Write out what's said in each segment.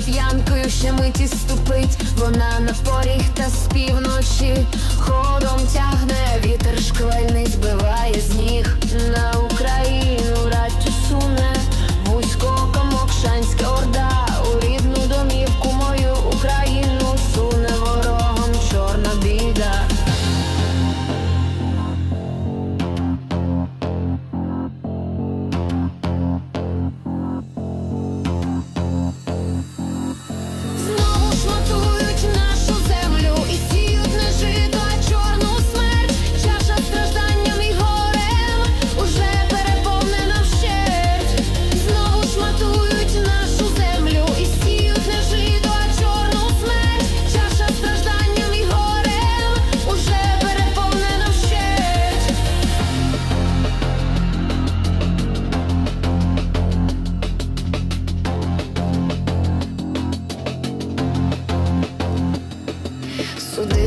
п'янкою ще миті ступить, вона на поріг та з півночі ходом тягне від.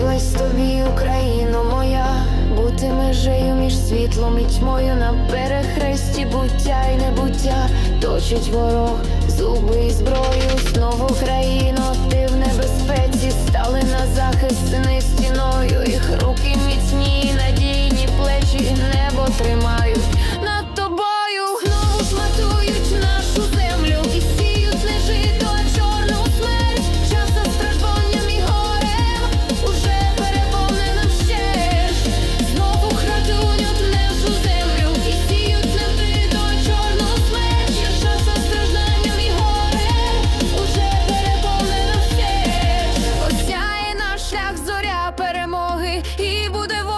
Хотілась тобі, Україно моя, бути межею між світлом і тьмою на перехресті буття й небуття точить ворог. і буде.